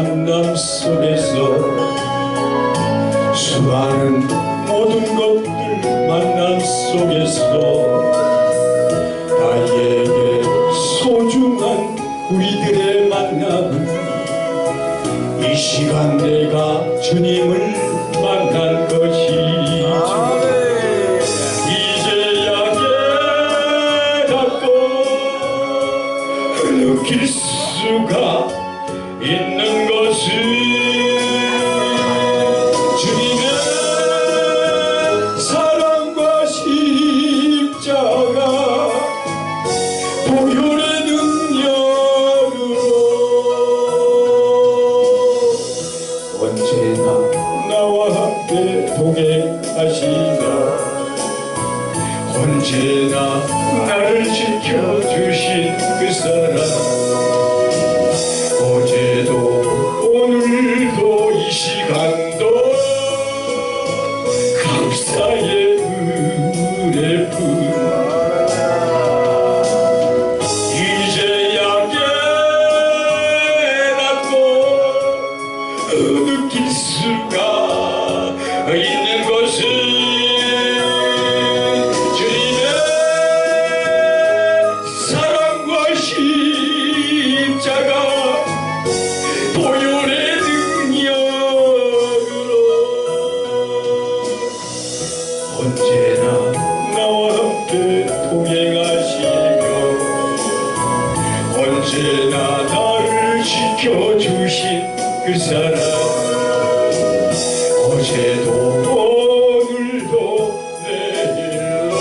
삶 속에서 수많은 모든 것들 만남 속에서 나에게 소중한 우리들의 만남은 이 시간 내가 주님을 만난 것이죠 느낄 수가 있는 언제나 나를 지켜주신 그 사랑 느낄 수가 있는 것은 주님의 사랑과 십자가 보혈의 능력으로 언제나 나와 함께 동행하시며 언제나 나를 지켜주신 그 사람 어제도 오늘도 내일로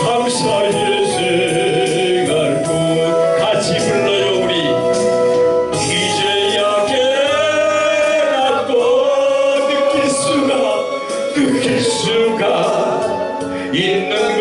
감사의 생활 뿐 같이 불러요 우리. 이제야 깨닫고 느낄 수가 느낄 수가 있는